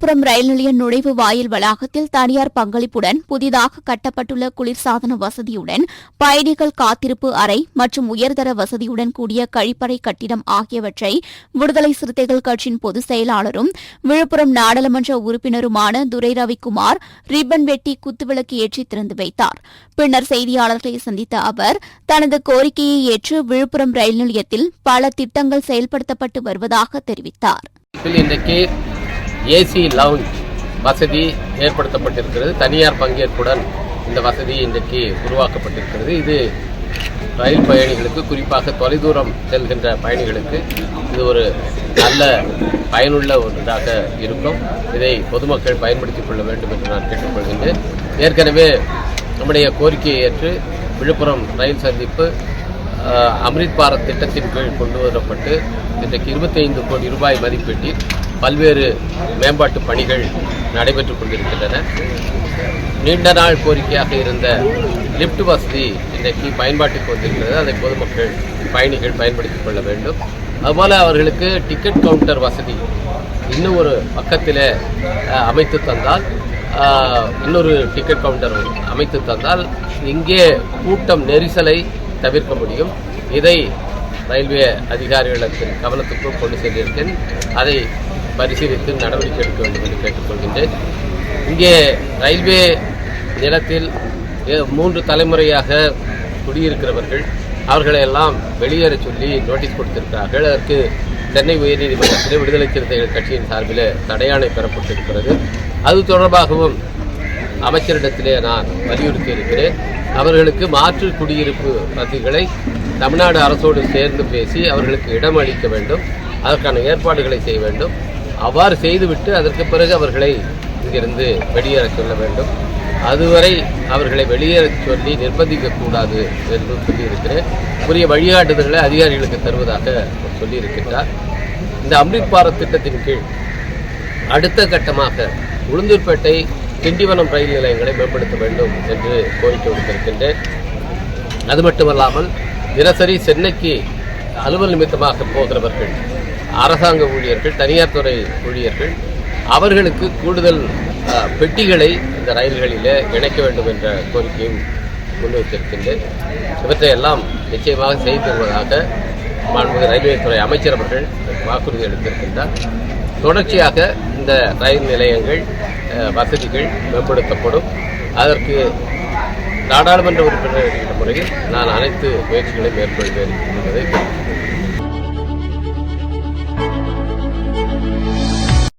விழுப்புரம் ரயில் நிலைய நுழைவு வாயில் வளாகத்தில் தனியார் பங்களிப்புடன் புதிதாக கட்டப்பட்டுள்ள குளிர்சாதன வசதியுடன் பயணிகள் காத்திருப்பு அறை மற்றும் உயர்தர வசதியுடன் கூடிய கழிப்பறை கட்டிடம் ஆகியவற்றை விடுதலை சிறுத்தைகள் கட்சியின் பொதுச் செயலாளரும் விழுப்புரம் நாடாளுமன்ற உறுப்பினருமான துரை ரவிக்குமார் ரிப்பன் வெட்டி குத்துவிளக்கு ஏற்றி திறந்து வைத்தார். பின்னர் செய்தியாளர்களை சந்தித்த அவர் தனது கோரிக்கையை ஏற்று விழுப்புரம் ரயில் நிலையத்தில் பல திட்டங்கள் செயல்படுத்தப்பட்டு வருவதாக தெரிவித்தார். இதில் இன்றைக்கு ஏசி லவுஞ்ச் வசதி ஏற்படுத்தப்பட்டிருக்கிறது. தனியார் பங்கேற்புடன் இந்த வசதி இன்றைக்கு உருவாக்கப்பட்டிருக்கிறது. இது ரயில் பயணிகளுக்கு குறிப்பாக தொலைதூரம் செல்கின்ற பயணிகளுக்கு இது ஒரு நல்ல பயனுள்ள ஒன்றாக இருக்கும். இதை பொதுமக்கள் பயன்படுத்திக் கொள்ள வேண்டும் என்று நான் கேட்டுக்கொள்கின்றேன். ஏற்கனவே நம்முடைய கோரிக்கையை ஏற்று விழுப்புரம் ரயில் சந்திப்பு அம்ரித் பாரத் திட்டத்தின் கீழ் கொண்டு வரப்பட்டு இன்றைக்கு 25 கோடி ரூபாய் மதிப்பீட்டில் பல்வேறு மேம்பாட்டு பணிகள் நடைபெற்றுக் கொண்டிருக்கின்றன. நீண்ட நாள் கோரிக்கையாக இருந்த லிஃப்ட் வசதி இன்றைக்கு பயன்பாட்டுக்கு வந்திருக்கிறது. அதை பொதுமக்கள் பயணிகள் பயன்படுத்திக் கொள்ள வேண்டும். அதுபோல் அவர்களுக்கு டிக்கெட் கவுண்டர் வசதி இன்னும் ஒரு பக்கத்தில் அமைத்து தந்தால் இன்னொரு டிக்கெட் கவுண்டர் அமைத்து தந்தால் இங்கே கூட்டம் நெரிசலை தவிர்க்க முடியும். இதை ரயில்வே அதிகாரிகளுக்கு கவனத்துக்கும் கொண்டு சென்றிருக்கேன் அதை பரிசீலித்து நடவடிக்கை எடுக்க வேண்டும் என்று கேட்டுக்கொள்கின்றேன். இங்கே ரயில்வே நிலத்தில் ஏ- மூன்று தலைமுறையாக குடியிருக்கிறவர்கள் அவர்களை எல்லாம் வெளியேற சொல்லி நோட்டீஸ் கொடுத்திருக்கிறார்கள். அதற்கு சென்னை உயர்நீதிமன்றத்தில் விடுதலை சிறுத்தைகள் கட்சியின் சார்பில் தடையாணை பெறப்பட்டிருக்கிறது. அது தொடர்பாகவும் அமைச்சரிடத்திலே நான் வலியுறுத்தி இருக்கிறேன் அவர்களுக்கு மாற்று குடியிருப்பு வசதிகளை தமிழ்நாடு அரசோடு சேர்ந்து பேசி அவர்களுக்கு இடம் அளிக்க வேண்டும். அதற்கான ஏற்பாடுகளை செய்ய வேண்டும். அவ்வாறு செய்துவிட்டு அதற்கு பிறகு அவர்களை இங்கிருந்து வெளியேறச் சொல்ல வேண்டும். அதுவரை அவர்களை வெளியேறச் சொல்லி நிர்பந்திக்கக்கூடாது என்று சொல்லியிருக்கிறேன். உரிய வழிகாட்டுதல்களை அதிகாரிகளுக்கு தருவதாக சொல்லியிருக்கின்றார். இந்த அம்ரித் பாரத் திட்டத்தின் கீழ் அடுத்த கட்டமாக உளுந்தூர்பேட்டை திண்டிவனம் ரயில் நிலையங்களை மேம்படுத்த வேண்டும் என்று கோரிக்கை விடுத்திருக்கின்றேன். அது மட்டுமல்லாமல் தினசரி சென்னைக்கு அலுவல் நிமித்தமாக போகிறவர்கள் அரசாங்க ஊழியர்கள் தனியார் துறை ஊழியர்கள் அவர்களுக்கு கூடுதல் பெட்டிகளை இந்த ரயில்களில் இணைக்க வேண்டும் என்ற கோரிக்கையும் முன்வைத்திருக்கின்றேன். இவற்றையெல்லாம் நிச்சயமாக செய்து தருவதாக மாண்புமிகு ரயில்வே துறை அமைச்சர் அவர்கள் வாக்குறுதி அளித்திருக்கின்றார். தொடர்ச்சியாக இந்த ரயில் நிலையங்கள் வசதிகள் மேம்படுத்தப்படும். அதற்கு நாடாளுமன்ற உறுப்பினர் என்கிற முறையில் நான் அனைத்து முயற்சிகளையும் மேற்கொள்வேன் என்பதை